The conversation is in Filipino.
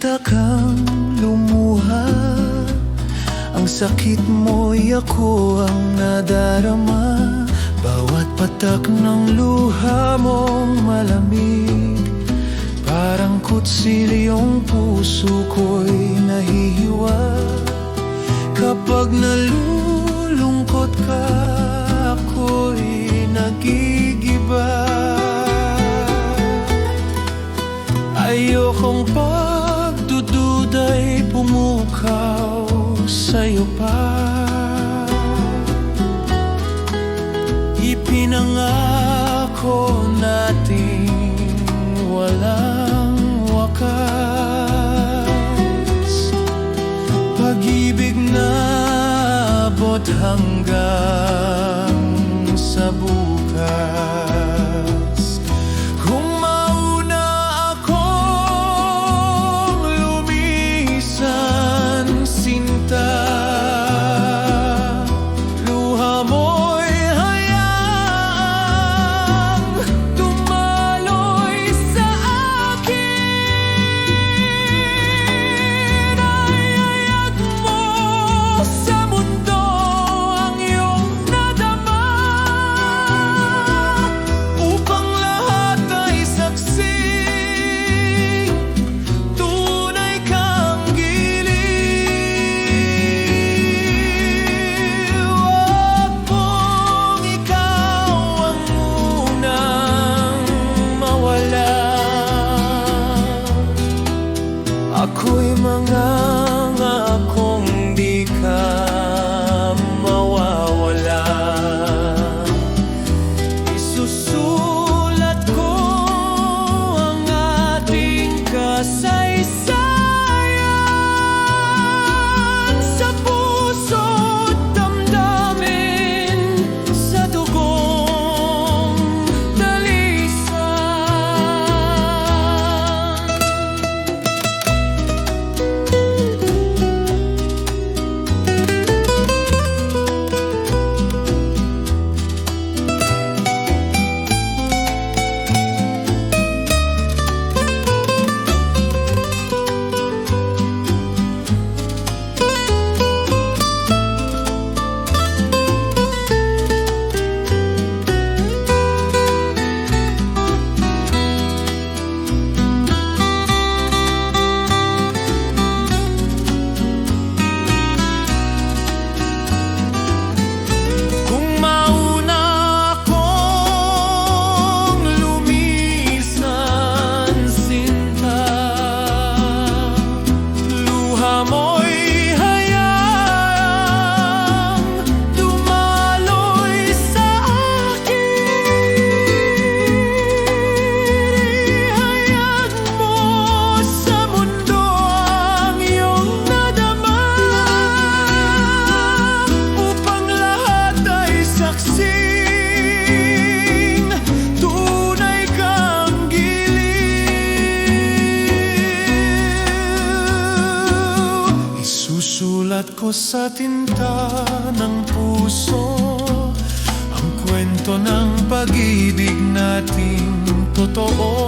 Nakita kang lumuha. Ang sakit mo'y ako ang nadarama. Bawat patak ng luha mong malamig. Parang kutsilyong puso ko'y nahihiwa. Kapag nalulungkot ka, ako'y nagigiba. Ayokong pa sa'yo pa. Ipinangako nating walang wakas. Pag-ibig na abot hanggang sa bukas giliw Isusulat ko sa tinta ng puso Ang kwento ng pag-ibig nating totoo